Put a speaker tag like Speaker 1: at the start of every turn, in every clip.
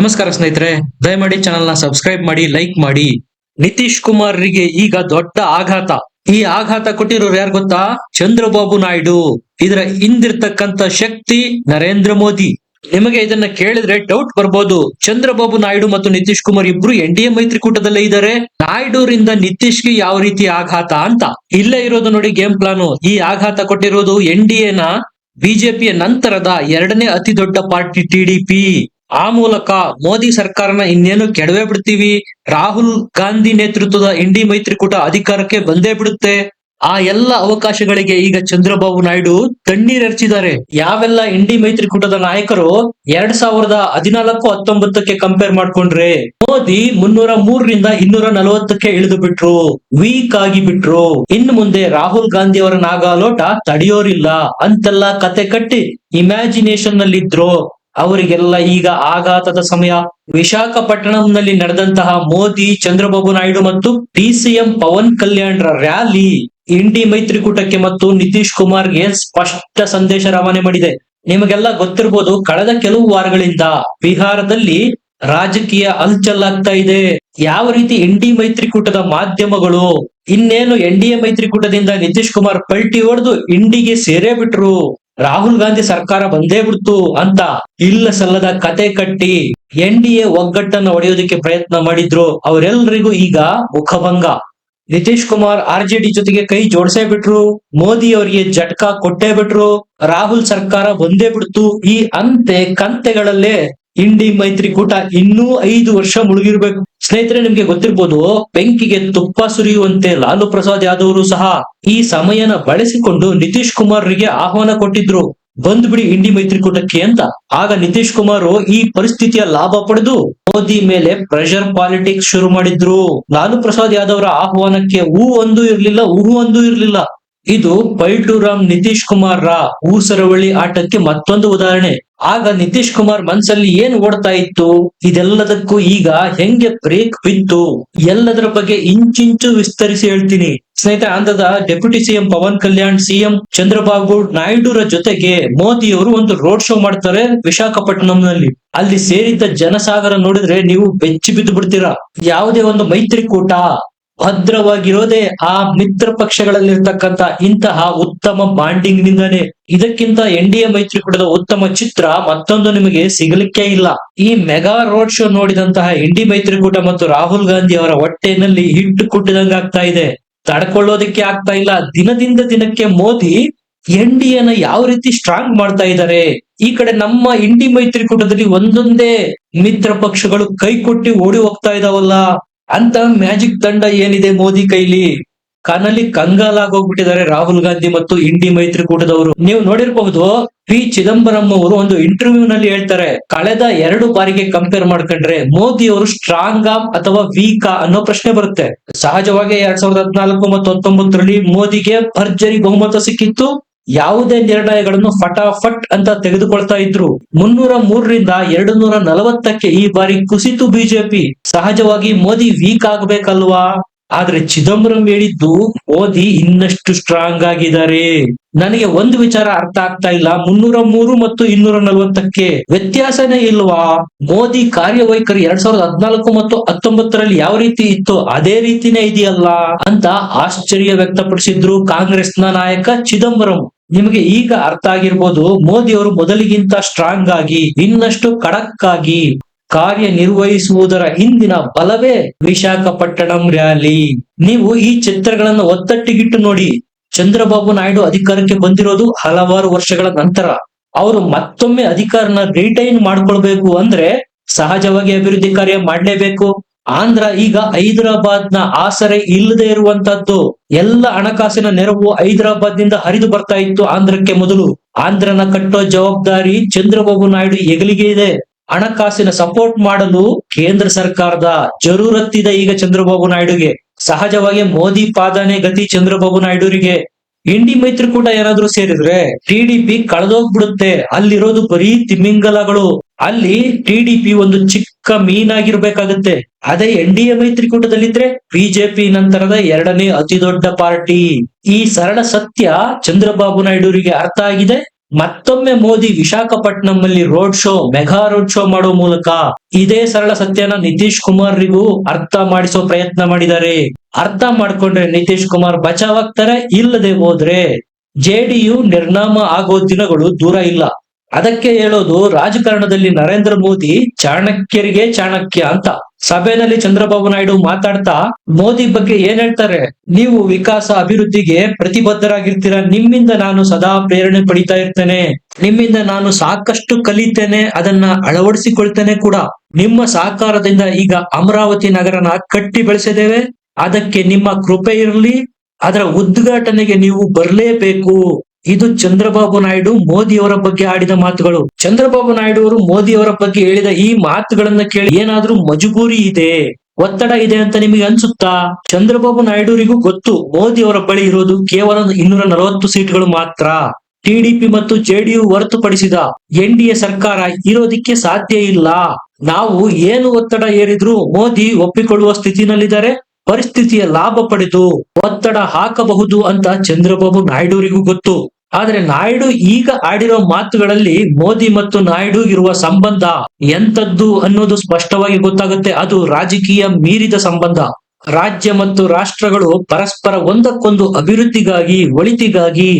Speaker 1: ನಮಸ್ಕಾರ ಸ್ನೇಹಿತರೆ, ದಯಮಾಡಿ ಚಾನಲ್ನ ಸಬ್ಸ್ಕ್ರೈಬ್ ಮಾಡಿ ಲೈಕ್ ಮಾಡಿ. ನಿತೀಶ್ ಕುಮಾರ್ರಿಗೆ ಈಗ ದೊಡ್ಡ ಆಘಾತ. ಈ ಆಘಾತ ಕೊಟ್ಟಿರೋರು ಯಾರು ಗೊತ್ತಾ? ಚಂದ್ರಬಾಬು ನಾಯ್ಡು. ಇದರ ಹಿಂದಿರ್ತಕ್ಕಂತ ಶಕ್ತಿ ನರೇಂದ್ರ ಮೋದಿ. ನಿಮಗೆ ಇದನ್ನ ಕೇಳಿದ್ರೆ ಡೌಟ್ ಬರ್ಬೋದು. ಚಂದ್ರಬಾಬು ನಾಯ್ಡು ಮತ್ತು ನಿತೀಶ್ ಕುಮಾರ್ ಇಬ್ರು ಎನ್ ಡಿ ಎ ಮೈತ್ರಿಕೂಟದಲ್ಲೇ ಇದ್ದಾರೆ. ನಾಯ್ಡುರಿಂದ ನಿತೀಶ್ಗೆ ಯಾವ ರೀತಿ ಆಘಾತ ಅಂತ? ಇಲ್ಲೇ ಇರೋದು ನೋಡಿ ಗೇಮ್ ಪ್ಲಾನು ಈ ಆಘಾತ ಕೊಟ್ಟಿರೋದು ಎನ್ ಡಿ ಎನ ಬಿಜೆಪಿಯ ನಂತರದ ಎರಡನೇ ಅತಿ ದೊಡ್ಡ ಪಾರ್ಟಿ ಟಿಡಿಪಿ ಆ ಮೂಲಕ ಮೋದಿ ಸರ್ಕಾರನ ಇನ್ನೇನು ಕೆಡವೇ ಬಿಡ್ತೀವಿ? ರಾಹುಲ್ ಗಾಂಧಿ ನೇತೃತ್ವದ ಇಂಡಿ ಮೈತ್ರಿಕೂಟ ಅಧಿಕಾರಕ್ಕೆ ಬಂದೇ ಬಿಡುತ್ತೆ. ಆ ಎಲ್ಲ ಅವಕಾಶಗಳಿಗೆ ಈಗ ಚಂದ್ರಬಾಬು ನಾಯ್ಡು ತಣ್ಣೀರೆರಚಿದ್ದಾರೆ ಯಾವೆಲ್ಲ ಇಂಡಿ ಮೈತ್ರಿಕೂಟದ ನಾಯಕರು ಎರಡ್ ಸಾವಿರದ ಹದಿನಾಲ್ಕು ಹತ್ತೊಂಬತ್ತಕ್ಕೆ ಕಂಪೇರ್ ಮಾಡ್ಕೊಂಡ್ರೆ ಮೋದಿ ಮುನ್ನೂರ ಮೂರರಿಂದ ಇನ್ನೂರ ನಲವತ್ತಕ್ಕೆ ಇಳಿದು ಬಿಟ್ರು ವೀಕ್ ಆಗಿ ಬಿಟ್ರು. ಇನ್ನು ಮುಂದೆ ರಾಹುಲ್ ಗಾಂಧಿ ಅವರ ನಾಗಾಲೋಟ ತಡೆಯೋರಿಲ್ಲ. ಅಂತೆಲ್ಲ ಕತೆ ಕಟ್ಟಿ ಇಮ್ಯಾಜಿನೇಷನ್ ನಲ್ಲಿದ್ರು. ಅವರಿಗೆಲ್ಲ ಈಗ ಆಘಾತದ ಸಮಯ. ವಿಶಾಖಪಟ್ಟಣಂನಲ್ಲಿ ನಡೆದಂತಹ ಮೋದಿ, ಚಂದ್ರಬಾಬು ನಾಯ್ಡು ಮತ್ತು ಡಿಸಿಎಂ ಪವನ್ ಕಲ್ಯಾಣ್ರ ರ್ಯಾಲಿ ಇಂಡಿ ಮೈತ್ರಿಕೂಟಕ್ಕೆ ಮತ್ತು ನಿತೀಶ್ ಕುಮಾರ್ಗೆ ಸ್ಪಷ್ಟ ಸಂದೇಶ ರವಾನೆ ಮಾಡಿದೆ. ನಿಮಗೆಲ್ಲ ಗೊತ್ತಿರಬಹುದು ಕಳೆದ ಕೆಲವು ವಾರಗಳಿಂದ ಬಿಹಾರದಲ್ಲಿ ರಾಜಕೀಯ ಹಲ್ಚಲ್ಲಾಗ್ತಾ ಇದೆ. ಯಾವ ರೀತಿ ಇಂಡಿ ಮೈತ್ರಿಕೂಟದ ಮಾಧ್ಯಮಗಳು, ಇನ್ನೇನು ಎನ್ ಡಿ ಎ ಮೈತ್ರಿಕೂಟದಿಂದ ನಿತೀಶ್ ಕುಮಾರ್ ಪಲ್ಟಿ ಹೊಡೆದು ಇಂಡಿಗೆ ಸೇರೇ ಬಿಟ್ರು? ರಾಹುಲ್ ಗಾಂಧಿ ಸರ್ಕಾರ ಬಂದೇ ಬಿಡ್ತು ಅಂತ ಇಲ್ಲ ಸಲ್ಲದ ಕತೆ ಕಟ್ಟಿ ಎನ್ ಡಿ ಎ ಒಗ್ಗಟ್ಟನ್ನ ಒಡೆಯೋದಕ್ಕೆ ಪ್ರಯತ್ನ ಮಾಡಿದ್ರು. ಅವರೆಲ್ಲರಿಗೂ ಈಗ ಮುಖಭಂಗ. Nitish Kumar, R J D ಜೊತೆಗೆ ಕೈ ಜೋಡಿಸೇ ಬಿಟ್ರು. ಮೋದಿ ಅವರಿಗೆ ಜಟ್ಕಾ ಕೊಟ್ಟೇ ಬಿಟ್ರು. ರಾಹುಲ್ ಸರ್ಕಾರ ಬಂದೇ ಬಿಡ್ತು. ಈ ಅಂತೆ ಕಂತೆಗಳಲ್ಲೇ ಇಂಡಿ ಮೈತ್ರಿಕೂಟ ಇನ್ನೂ ಐದು ವರ್ಷ ಮುಳುಗಿರ್ಬೇಕು. ಸ್ನೇಹಿತರೆ, ನಿಮ್ಗೆ ಗೊತ್ತಿರ್ಬೋದು, ಬೆಂಕಿಗೆ ತುಪ್ಪ ಸುರಿಯುವಂತೆ ಲಾಲು ಪ್ರಸಾದ್ ಯಾದವ್ ಸಹ ಈ ಸಮಯನ ಬಳಸಿಕೊಂಡು ನಿತೀಶ್ ಕುಮಾರ್ರಿಗೆ ಆಹ್ವಾನ ಕೊಟ್ಟಿದ್ರು. ಬಂದ್ಬಿಡಿ ಇಂಡಿ ಮೈತ್ರಿಕೂಟಕ್ಕೆ ಅಂತ. ಆಗ ನಿತೀಶ್ ಕುಮಾರ್ ಈ ಪರಿಸ್ಥಿತಿಯ ಲಾಭ ಪಡೆದು ಮೋದಿ ಮೇಲೆ ಪ್ರೆಷರ್ ಪಾಲಿಟಿಕ್ಸ್ ಶುರು ಮಾಡಿದ್ರು. ಲಾಲು ಪ್ರಸಾದ್ ಯಾದವ್ರ ಆಹ್ವಾನಕ್ಕೆ ಹೂ ಒಂದು ಇರ್ಲಿಲ್ಲ ಹೂ ಒಂದು ಇರ್ಲಿಲ್ಲ. ಇದು ಪೈಟುರಾಮ್ ನಿತೀಶ್ ಕುಮಾರ್ ರ ಊಸರವಳ್ಳಿ ಆಟಕ್ಕೆ ಮತ್ತೊಂದು ಉದಾಹರಣೆ. ಆಗ ನಿತೀಶ್ ಕುಮಾರ್ ಮನ್ಸಲ್ಲಿ ಏನ್ ಓಡ್ತಾ ಇತ್ತು? ಇದೆಲ್ಲದಕ್ಕೂ ಈಗ ಹೆಂಗೆ ಬ್ರೇಕ್ ಬಿತ್ತು? ಎಲ್ಲದರ ಬಗ್ಗೆ ಇಂಚಿಂಚು ವಿಸ್ತರಿಸಿ ಹೇಳ್ತೀನಿ. ಸ್ನೇಹಿತ ಆಂಧ್ರದ deputy CM Pawan Kalyan CM Chandrababu ನಾಯ್ಡುರ ಜೊತೆಗೆ ಮೋದಿ ಅವರು ಒಂದು ರೋಡ್ ಶೋ ಮಾಡ್ತಾರೆ ವಿಶಾಖಪಟ್ಟಣಂನಲ್ಲಿ. ಅಲ್ಲಿ ಸೇರಿದ್ದ ಜನಸಾಗರ ನೋಡಿದ್ರೆ ನೀವು ಬೆಚ್ಚಿ ಬಿದ್ದು ಬಿಡ್ತೀರಾ ಯಾವುದೇ ಒಂದು ಮೈತ್ರಿಕೂಟ ಭದ್ರವಾಗಿರೋದೇ ಆ ಮಿತ್ರ ಪಕ್ಷಗಳಲ್ಲಿರ್ತಕ್ಕಂತ ಇಂತಹ ಉತ್ತಮ ಬಾಂಡಿಂಗ್ ನಿಂದಾನೆ ಇದಕ್ಕಿಂತ ಎನ್ ಡಿ ಎ ಮೈತ್ರಿಕೂಟದ ಉತ್ತಮ ಚಿತ್ರ ಮತ್ತೊಂದು ನಿಮಗೆ ಸಿಗಲಿಕ್ಕೆ ಇಲ್ಲ. ಈ ಮೆಗಾ ರೋಡ್ ಶೋ ನೋಡಿದಂತಹ ಇಂಡಿ ಮೈತ್ರಿಕೂಟ ಮತ್ತು ರಾಹುಲ್ ಗಾಂಧಿ ಅವರ ಹೊಟ್ಟೆನಲ್ಲಿ ಹಿಟ್ಟು ಕುಟ್ಟಿದಂಗ ಆಗ್ತಾ ಇದೆ. ತಡ್ಕೊಳ್ಳೋದಕ್ಕೆ ಆಗ್ತಾ ಇಲ್ಲ. ದಿನದಿಂದ ದಿನಕ್ಕೆ ಮೋದಿ ಎನ್ ಡಿ ಎನ ಯಾವ ರೀತಿ ಸ್ಟ್ರಾಂಗ್ ಮಾಡ್ತಾ ಇದ್ದಾರೆ. ಈ ಕಡೆ ನಮ್ಮ ಇಂಡಿ ಮೈತ್ರಿಕೂಟದಲ್ಲಿ ಒಂದೊಂದೇ ಮಿತ್ರ ಪಕ್ಷಗಳು ಕೈ ಕೊಟ್ಟಿ ಓಡಿ ಹೋಗ್ತಾ ಇದಾವಲ್ಲ. ಅಂತ ಮ್ಯಾಜಿಕ್ ತಂಡ ಏನಿದೆ ಮೋದಿ ಕೈಲಿ? ಕನಲಿ ಕಂಗಾಲಾಗೋಗ್ಬಿಟ್ಟಿದ್ದಾರೆ ರಾಹುಲ್ ಗಾಂಧಿ ಮತ್ತು ಇಂಡಿ ಮೈತ್ರಿಕೂಟದವರು. ನೀವು ನೋಡಿರಬಹುದು, ಪಿ. ಚಿದಂಬರಂ ಅವರು ಒಂದು ಇಂಟರ್ವ್ಯೂ ನಲ್ಲಿ ಹೇಳ್ತಾರೆ, ಕಳೆದ ಎರಡು ಬಾರಿಗೆ ಕಂಪೇರ್ ಮಾಡ್ಕೊಂಡ್ರೆ ಮೋದಿ ಅವರು ಸ್ಟ್ರಾಂಗ್ ಅಥವಾ ವೀಕ್ ಅನ್ನೋ ಪ್ರಶ್ನೆ ಬರುತ್ತೆ. ಸಹಜವಾಗಿ ಎರಡ್ ಸಾವಿರದ ಹದಿನಾಲ್ಕು ಮತ್ತು ಹತ್ತೊಂಬತ್ತರಲ್ಲಿ ಮೋದಿಗೆ ಭರ್ಜರಿ ಬಹುಮತ ಸಿಕ್ಕಿತ್ತು. ಯಾವುದೇ ನಿರ್ಣಯಗಳನ್ನು ಫಟಾಫಟ್ ಅಂತ ತೆಗೆದುಕೊಳ್ತಾ ಇದ್ರು. ಮುನ್ನೂರ ಮೂರರಿಂದ ಎರಡು ನೂರ ನಲವತ್ತಕ್ಕೆ ಈ ಬಾರಿ ಕುಸಿತು ಬಿಜೆಪಿ. ಸಹಜವಾಗಿ ಮೋದಿ ವೀಕ್ ಆಗ್ಬೇಕಲ್ವಾ? ಆದ್ರೆ ಚಿದಂಬರಂ ಹೇಳಿದ್ದು ಮೋದಿ ಇನ್ನಷ್ಟು ಸ್ಟ್ರಾಂಗ್ ಆಗಿದ್ದಾರೆ. ನನಗೆ ಒಂದು ವಿಚಾರ ಅರ್ಥ ಆಗ್ತಾ ಇಲ್ಲ. ಮುನ್ನೂರ ಮೂರು ಮತ್ತು ಇನ್ನೂರ ನಲವತ್ತಕ್ಕೆ ವ್ಯತ್ಯಾಸನೇ ಇಲ್ವಾ? ಮೋದಿ ಕಾರ್ಯವೈಖರಿ ಎರಡ್ ಸಾವಿರದ ಹದಿನಾಲ್ಕು ಮತ್ತು ಹತ್ತೊಂಬತ್ತರಲ್ಲಿ ಯಾವ ರೀತಿ ಇತ್ತು ಅದೇ ರೀತಿನೇ ಇದೆಯಲ್ಲ ಅಂತ ಆಶ್ಚರ್ಯ ವ್ಯಕ್ತಪಡಿಸಿದ್ರು ಕಾಂಗ್ರೆಸ್ನ ನಾಯಕ ಚಿದಂಬರಂ. ನಿಮಗೆ ಈಗ ಅರ್ಥ ಆಗಿರ್ಬೋದು ಮೋದಿ ಅವರು ಮೊದಲಿಗಿಂತ ಸ್ಟ್ರಾಂಗ್ ಆಗಿ, ಇನ್ನಷ್ಟು ಖಡಕ್ ಆಗಿ ಕಾರ್ಯನಿರ್ವಹಿಸುವುದರ ಹಿಂದಿನ ಬಲವೇ ವಿಶಾಖಪಟ್ಟಣಂ ರ್ಯಾಲಿ. ನೀವು ಈ ಚಿತ್ರಗಳನ್ನು ಒತ್ತಟ್ಟಿಗಿಟ್ಟು ನೋಡಿ. ಚಂದ್ರಬಾಬು ನಾಯ್ಡು ಅಧಿಕಾರಕ್ಕೆ ಬಂದಿರೋದು ಹಲವಾರು ವರ್ಷಗಳ ನಂತರ. ಅವರು ಮತ್ತೊಮ್ಮೆ ಅಧಿಕಾರನ ರಿಟೈನ್ ಮಾಡ್ಕೊಳ್ಬೇಕು ಅಂದ್ರೆ ಸಹಜವಾಗಿ ಅಭಿವೃದ್ಧಿ ಕಾರ್ಯ ಮಾಡಲೇಬೇಕು. ಆಂಧ್ರ ಈಗ ಹೈದರಾಬಾದ್ನ ಆಸರೆ ಇಲ್ಲದೆ ಇರುವಂತದ್ದು ಎಲ್ಲ ಹಣಕಾಸಿನ ನೆರವು ಹೈದರಾಬಾದ್ನಿಂದ ಹರಿದು ಬರ್ತಾ ಇತ್ತು ಆಂಧ್ರಕ್ಕೆ ಮೊದಲು. ಆಂಧ್ರನ ಕಟ್ಟೋ ಜವಾಬ್ದಾರಿ ಚಂದ್ರಬಾಬು ನಾಯ್ಡು ಹೆಗಲಿಗೆ ಇದೆ. ಹಣಕಾಸಿನ ಸಪೋರ್ಟ್ ಮಾಡಲು ಕೇಂದ್ರ ಸರ್ಕಾರದ ಜರೂರತ್ತಿದೆ ಈಗ ಚಂದ್ರಬಾಬು ನಾಯ್ಡುಗೆ. ಸಹಜವಾಗಿ ಮೋದಿ ಪಾದನೆ ಗತಿ ಚಂದ್ರಬಾಬು ನಾಯ್ಡುರಿಗೆ. ಇಂಡಿ ಮೈತ್ರಿಕೂಟ ಏನಾದ್ರೂ ಸೇರಿದ್ರೆ ಟಿಡಿಪಿ ಕಳೆದೋಗ್ಬಿಡುತ್ತೆ. ಅಲ್ಲಿರೋದು ಬರೀ ತಿಮಿಂಗಲಗಳು. ಅಲ್ಲಿ ಟಿಡಿಪಿ ಒಂದು ಚಿಕ್ಕ ಮೀನಾಗಿರ್ಬೇಕಾಗತ್ತೆ. ಅದೇ ಎನ್ ಡಿ ಎ ಮೈತ್ರಿಕೂಟದಲ್ಲಿದ್ರೆ ಬಿಜೆಪಿ ನಂತರದ ಎರಡನೇ ಅತಿದೊಡ್ಡ ಪಾರ್ಟಿ. ಈ ಸರಳ ಸತ್ಯ ಚಂದ್ರಬಾಬು ನಾಯ್ಡುರಿಗೆ ಅರ್ಥ ಆಗಿದೆ. ಮತ್ತೊಮ್ಮೆ Modi ವಿಶಾಖಪಟ್ಟಣಂನಲ್ಲಿ road show, mega road show ಮಾಡುವ ಮೂಲಕ ಇದೇ ಸರಳ ಸತ್ಯನ ನಿತೀಶ್ ಕುಮಾರ್ರಿಗೂ ಅರ್ಥ ಮಾಡಿಸೋ ಪ್ರಯತ್ನ ಮಾಡಿದ್ದಾರೆ. ಅರ್ಥ ಮಾಡ್ಕೊಂಡ್ರೆ ನಿತೀಶ್ ಕುಮಾರ್ ಬಚಾವಾಗ್ತಾರೆ ಇಲ್ಲದೆ ಹೋದ್ರೆ ಜೆಡಿಯು ನಿರ್ನಾಮ ಆಗೋ ದಿನಗಳು ದೂರ ಇಲ್ಲ. ಅದಕ್ಕೆ ಹೇಳೋದು ರಾಜಕಾರಣದಲ್ಲಿ ನರೇಂದ್ರ ಮೋದಿ ಚಾಣಕ್ಯರಿಗೆ ಚಾಣಕ್ಯ ಅಂತ. ಸಭೆಯಲ್ಲಿ ಚಂದ್ರಬಾಬು ನಾಯ್ಡು ಮಾತಾಡ್ತಾ ಮೋದಿ ಬಗ್ಗೆ ಏನ್ ಹೇಳ್ತಾರೆ? ನೀವು ವಿಕಾಸ ಅಭಿವೃದ್ಧಿಗೆ ಪ್ರತಿಬದ್ಧರಾಗಿರ್ತೀರ. ನಿಮ್ಮಿಂದ ನಾನು ಸದಾ ಪ್ರೇರಣೆ ಪಡಿತಾ ಇರ್ತೇನೆ. ನಿಮ್ಮಿಂದ ನಾನು ಸಾಕಷ್ಟು ಕಲಿತೇನೆ. ಅದನ್ನ ಅಳವಡಿಸಿಕೊಳ್ತೇನೆ ಕೂಡ. ನಿಮ್ಮ ಸಹಕಾರದಿಂದ ಈಗ ಅಮರಾವತಿ ನಗರನ ಕಟ್ಟಿ ಬೆಳೆಸಿದ್ದೇವೆ. ಅದಕ್ಕೆ ನಿಮ್ಮ ಕೃಪೆ ಇರಲಿ. ಅದರ ಉದ್ಘಾಟನೆಗೆ ನೀವು ಬರಲೇಬೇಕು. ಇದು ಚಂದ್ರಬಾಬು ನಾಯ್ಡು ಮೋದಿ ಅವರ ಬಗ್ಗೆ ಆಡಿದ ಮಾತುಗಳು. ಚಂದ್ರಬಾಬು ನಾಯ್ಡು ಅವರು ಮೋದಿಯವರ ಬಗ್ಗೆ ಹೇಳಿದ ಈ ಮಾತುಗಳನ್ನ ಕೇಳಿ ಏನಾದ್ರೂ ಮಜಬೂರಿ ಇದೆ, ಒತ್ತಡ ಇದೆ ಅಂತ ನಿಮಗೆ ಅನ್ಸುತ್ತಾ? ಚಂದ್ರಬಾಬು ನಾಯ್ಡುರಿಗೂ ಗೊತ್ತು ಮೋದಿ ಅವರ ಬಳಿ ಇರೋದು ಕೇವಲ ಇನ್ನೂರ ನಲವತ್ತು ಸೀಟ್ಗಳು ಮಾತ್ರ. ಟಿಡಿಪಿ ಮತ್ತು ಜೆಡಿಯು ಹೊರತುಪಡಿಸಿದ ಎನ್ ಡಿ ಸರ್ಕಾರ ಇರೋದಿಕ್ಕೆ ಸಾಧ್ಯ ಇಲ್ಲ. ನಾವು ಏನು ಒತ್ತಡ ಏರಿದ್ರು ಮೋದಿ ಒಪ್ಪಿಕೊಳ್ಳುವ ಸ್ಥಿತಿನಲ್ಲಿದ್ದಾರೆ. ಪರಿಸ್ಥಿತಿಯ ಲಾಭ ಪಡೆದು ಒತ್ತಡ ಹಾಕಬಹುದು ಅಂತ ಚಂದ್ರಬಾಬು ನಾಯ್ಡುರಿಗೂ ಗೊತ್ತು. ಆದ್ರೆ ನಾಯ್ಡು ಈಗ ಆಡಿರೋ ಮಾತುಗಳಲ್ಲಿ ಮೋದಿ ಮತ್ತು ನಾಯ್ಡು ಇರುವ ಸಂಬಂಧ ಎಂತದ್ದು ಅನ್ನೋದು ಸ್ಪಷ್ಟವಾಗಿ ಗೊತ್ತಾಗುತ್ತೆ. ಅದು ರಾಜಕೀಯ ಮೀರಿದ ಸಂಬಂಧ. ರಾಜ್ಯ ಮತ್ತು ರಾಷ್ಟ್ರಗಳು ಪರಸ್ಪರ ಒಂದಕ್ಕೊಂದು ಅಭಿವೃದ್ಧಿಗಾಗಿ, ಒಳಿತಿಗಾಗಿ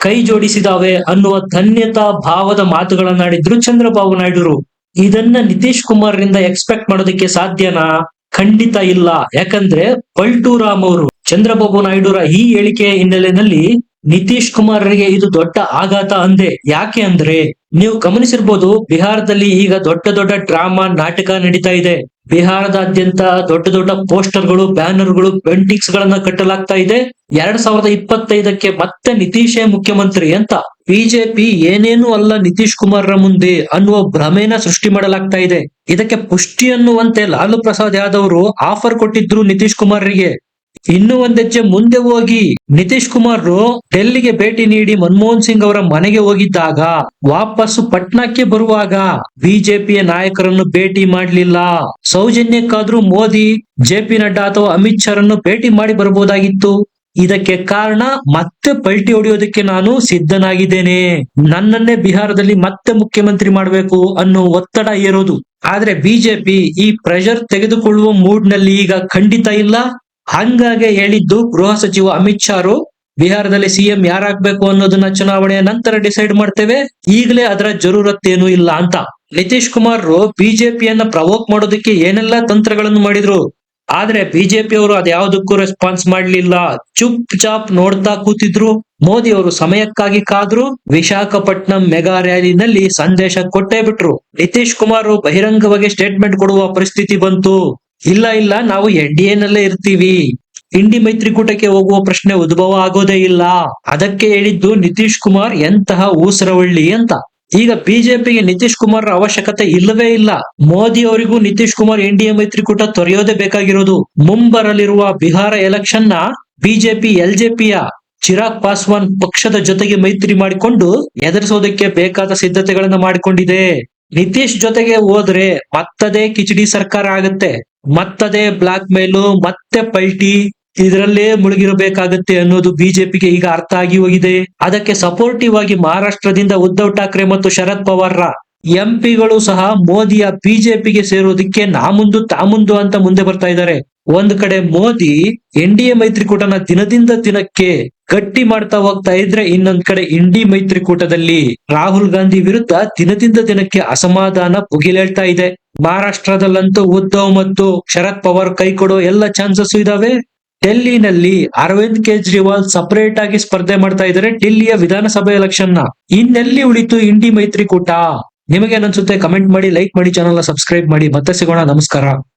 Speaker 1: ಕೈ ಜೋಡಿಸಿದಾವೆ ಅನ್ನುವ ಧನ್ಯತಾ ಭಾವದ ಮಾತುಗಳನ್ನಾಡಿದ್ರು ಚಂದ್ರಬಾಬು ನಾಯ್ಡುರು. ಇದನ್ನ ನಿತೀಶ್ ಕುಮಾರ್ ರಿಂದ ಎಕ್ಸ್ಪೆಕ್ಟ್ ಮಾಡೋದಕ್ಕೆ ಸಾಧ್ಯನಾ? ಖಂಡಿತ ಇಲ್ಲ. ಯಾಕಂದ್ರೆ ಪಲ್ಟು ರಾಮ್ ಅವರು, ಚಂದ್ರಬಾಬು ನಾಯ್ಡುರ ಈ ಹೇಳಿಕೆಯ ಹಿನ್ನೆಲೆಯಲ್ಲಿ ನಿತೀಶ್ ಕುಮಾರ್ರಿಗೆ ಇದು ದೊಡ್ಡ ಆಘಾತ ಅಂದೆ. ಯಾಕೆ ಅಂದ್ರೆ ನೀವು ಗಮನಿಸಿರ್ಬೋದು, ಬಿಹಾರದಲ್ಲಿ ಈಗ ದೊಡ್ಡ ದೊಡ್ಡ ಡ್ರಾಮಾ ನಾಟಕ ನಡೀತಾ ಇದೆ. ಬಿಹಾರದಾದ್ಯಂತ ದೊಡ್ಡ ದೊಡ್ಡ ಪೋಸ್ಟರ್ಗಳು, ಬ್ಯಾನರ್ಗಳು ಪೇಂಟಿಂಗ್ಸ್ ಗಳನ್ನ ಕಟ್ಟಲಾಗ್ತಾ ಇದೆ. ಎರಡ್ ಸಾವಿರದ ಇಪ್ಪತ್ತೈದಕ್ಕೆ ಮತ್ತೆ ನಿತೀಶೇ ಮುಖ್ಯಮಂತ್ರಿ ಅಂತ ಬಿಜೆಪಿ ಏನೇನು ಅಲ್ಲ ನಿತೀಶ್ ಕುಮಾರ್ರ ಮುಂದೆ ಅನ್ನುವ ಭ್ರಮೆನ ಸೃಷ್ಟಿ ಮಾಡಲಾಗ್ತಾ ಇದೆ. ಇದಕ್ಕೆ ಪುಷ್ಟಿ ಅನ್ನುವಂತೆ ಲಾಲು ಪ್ರಸಾದ್ ಯಾದವ್ ಆಫರ್ ಕೊಟ್ಟಿದ್ರು ನಿತೀಶ್ ಕುಮಾರ್ರಿಗೆ. ಇನ್ನು ಒಂದ್ ಹೆಜ್ಜೆ ಮುಂದೆ ಹೋಗಿ ನಿತೀಶ್ ಕುಮಾರ್ ಡೆಲ್ಲಿಗೆ ಭೇಟಿ ನೀಡಿ ಮನಮೋಹನ್ ಸಿಂಗ್ ಅವರ ಮನೆಗೆ ಹೋಗಿದ್ದಾಗ ವಾಪಸ್ಸು ಪಟ್ನಾಕ್ಕೆ ಬರುವಾಗ ಬಿಜೆಪಿಯ ನಾಯಕರನ್ನು ಭೇಟಿ ಮಾಡಲಿಲ್ಲ. ಸೌಜನ್ಯಕ್ಕಾದ್ರೂ ಮೋದಿ, ಜೆ ಪಿ ನಡ್ಡಾ ಅಥವಾ ಅಮಿತ್ ಶರನ್ನು ಭೇಟಿ ಮಾಡಿ ಬರಬಹುದಾಗಿತ್ತು. ಇದಕ್ಕೆ ಕಾರಣ ಮತ್ತೆ ಪಲ್ಟಿ ಹೊಡೆಯೋದಕ್ಕೆ ನಾನು ಸಿದ್ಧನಾಗಿದ್ದೇನೆ. ನನ್ನನ್ನೇ ಬಿಹಾರದಲ್ಲಿ ಮತ್ತೆ ಮುಖ್ಯಮಂತ್ರಿ ಮಾಡಬೇಕು ಅನ್ನೋ ಒತ್ತಡ ಏರೋದು ಆದ್ರೆ ಬಿಜೆಪಿ ಈ ಪ್ರೆಷರ್ ತೆಗೆದುಕೊಳ್ಳುವ ಮೂಡ್ನಲ್ಲಿ ಈಗ ಖಂಡಿತ ಇಲ್ಲ. ಹಂಗಾಗೆ ಹೇಳಿದ್ದು ಗೃಹ ಸಚಿವ ಅಮಿತ್ ಶಾರು, ಬಿಹಾರದಲ್ಲಿ ಸಿಎಂ ಯಾರಾಗ್ಬೇಕು ಅನ್ನೋದನ್ನ ಚುನಾವಣೆಯ ನಂತರ ಡಿಸೈಡ್ ಮಾಡ್ತೇವೆ, ಈಗಲೇ ಅದರ ಜರೂರತ್ತೇನು ಇಲ್ಲ ಅಂತ. ನಿತೀಶ್ ಕುಮಾರ್ ಬಿಜೆಪಿಯನ್ನ ಪ್ರವೋಕ್ ಮಾಡೋದಕ್ಕೆ ಏನೆಲ್ಲ ತಂತ್ರಗಳನ್ನು ಮಾಡಿದ್ರು? ಆದ್ರೆ ಬಿಜೆಪಿ ಅವರು ಅದ್ಯಾವುದಕ್ಕೂ ರೆಸ್ಪಾನ್ಸ್ ಮಾಡ್ಲಿಲ್ಲ. ಚುಪ್ ಚಾಪ್ ನೋಡ್ತಾ ಕೂತಿದ್ರು. ಮೋದಿ ಅವರು ಸಮಯಕ್ಕಾಗಿ ಕಾದ್ರು ವಿಶಾಖಪಟ್ಟಣಂ ಮೆಗಾ ರ್ಯಾಲಿನಲ್ಲಿ ಸಂದೇಶ ಕೊಟ್ಟೇ ಬಿಟ್ರು. ನಿತೀಶ್ ಕುಮಾರ್ ಬಹಿರಂಗವಾಗಿ ಸ್ಟೇಟ್ಮೆಂಟ್ ಕೊಡುವ ಪರಿಸ್ಥಿತಿ ಬಂತು. ಇಲ್ಲ ಇಲ್ಲ, ನಾವು ಎನ್ ಡಿ ಎನಲ್ಲೇ ಇರ್ತೀವಿ. ಇಂಡಿ ಮೈತ್ರಿಕೂಟಕ್ಕೆ ಹೋಗುವ ಪ್ರಶ್ನೆ ಉದ್ಭವ ಆಗೋದೇ ಇಲ್ಲ. ಅದಕ್ಕೆ ಹೇಳಿದ್ದು ನಿತೀಶ್ ಕುಮಾರ್ ಎಂತಹ ಊಸರವಳ್ಳಿ ಅಂತ. ಈಗ ಬಿಜೆಪಿಗೆ ನಿತೀಶ್ ಕುಮಾರ್ ಅವಶ್ಯಕತೆ ಇಲ್ಲವೇ ಇಲ್ಲ. ಮೋದಿ ಅವರಿಗೂ Nitish Kumar N D A ಮೈತ್ರಿಕೂಟ ತೊರೆಯೋದೇ ಬೇಕಾಗಿರೋದು. ಮುಂಬರಲಿರುವ ಬಿಹಾರ ಎಲೆಕ್ಷನ್ನ ಬಿಜೆಪಿ ಎಲ್ಜೆಪಿಯ ಚಿರಾಗ್ ಪಾಸ್ವಾನ್ ಪಕ್ಷದ ಜೊತೆಗೆ ಮೈತ್ರಿ ಮಾಡಿಕೊಂಡು ಎದುರಿಸೋದಕ್ಕೆ ಬೇಕಾದ ಸಿದ್ಧತೆಗಳನ್ನ ಮಾಡಿಕೊಂಡಿದೆ. ನಿತೀಶ್ ಜೊತೆಗೆ ಹೋದ್ರೆ ಮತ್ತದೇ ಕಿಚಡಿ ಸರ್ಕಾರ ಆಗುತ್ತೆ. ಮತ್ತದೇ ಬ್ಲಾಕ್ ಮೇಲು ಮತ್ತೆ ಪಲ್ಟಿ, ಇದರಲ್ಲೇ ಮುಳುಗಿರಬೇಕಾಗತ್ತೆ ಅನ್ನೋದು ಬಿಜೆಪಿಗೆ ಈಗ ಅರ್ಥ ಆಗಿ ಹೋಗಿದೆ. ಅದಕ್ಕೆ ಸಪೋರ್ಟಿವ್ ಆಗಿ ಮಹಾರಾಷ್ಟ್ರದಿಂದ ಉದ್ಧವ್ ಠಾಕ್ರೆ ಮತ್ತು ಶರದ್ ಪವಾರ್ರ ಎಂಪಿಗಳು ಸಹ ಮೋದಿಯ ಬಿಜೆಪಿಗೆ ಸೇರೋದಕ್ಕೆ ತಾ ಮುಂದು ಅಂತ ಮುಂದೆ ಬರ್ತಾ ಇದ್ದಾರೆ. ಒಂದ್ ಕಡೆ ಮೋದಿ ಎನ್ ಡಿ ಎ ಮೈತ್ರಿಕೂಟನ ದಿನದಿಂದ ದಿನಕ್ಕೆ ಗಟ್ಟಿ ಮಾಡ್ತಾ ಹೋಗ್ತಾ ಇದ್ರೆ ಇನ್ನೊಂದ್ ಕಡೆ ಇಂಡಿ ಮೈತ್ರಿಕೂಟದಲ್ಲಿ ರಾಹುಲ್ ಗಾಂಧಿ ವಿರುದ್ಧ ದಿನದಿಂದ ದಿನಕ್ಕೆ ಅಸಮಾಧಾನ ಭುಗಿಲೇಳ್ತಾ ಇದೆ. ಮಹಾರಾಷ್ಟ್ರದಲ್ಲಂತೂ ಉದ್ಧವ್ ಮತ್ತು ಶರದ್ ಪವಾರ್ ಕೈ ಕೊಡೋ ಎಲ್ಲ ಚಾನ್ಸಸ್ ಇದಾವೆ. ಡೆಲ್ಲಿನಲ್ಲಿ ಅರವಿಂದ್ ಕೇಜ್ರಿವಾಲ್ ಸಪರೇಟ್ ಆಗಿ ಸ್ಪರ್ಧೆ ಮಾಡ್ತಾ ಇದ್ದಾರೆ ಡೆಲ್ಲಿಯ ವಿಧಾನಸಭೆ ಎಲೆಕ್ಷನ್ನ. ಇನ್ನೆಲ್ಲಿ ಉಳಿತು ಇಂಡಿ ಮೈತ್ರಿಕೂಟ? ನಿಮಗೆ ಅನ್ಸುತ್ತೆ ಕಮೆಂಟ್ ಮಾಡಿ ಲೈಕ್ ಮಾಡಿ ಚಾನಲ್ ಸಬ್ಸ್ಕ್ರೈಬ್ ಮಾಡಿ. ಮತ್ತೆ ಸಿಗೋಣ. ನಮಸ್ಕಾರ.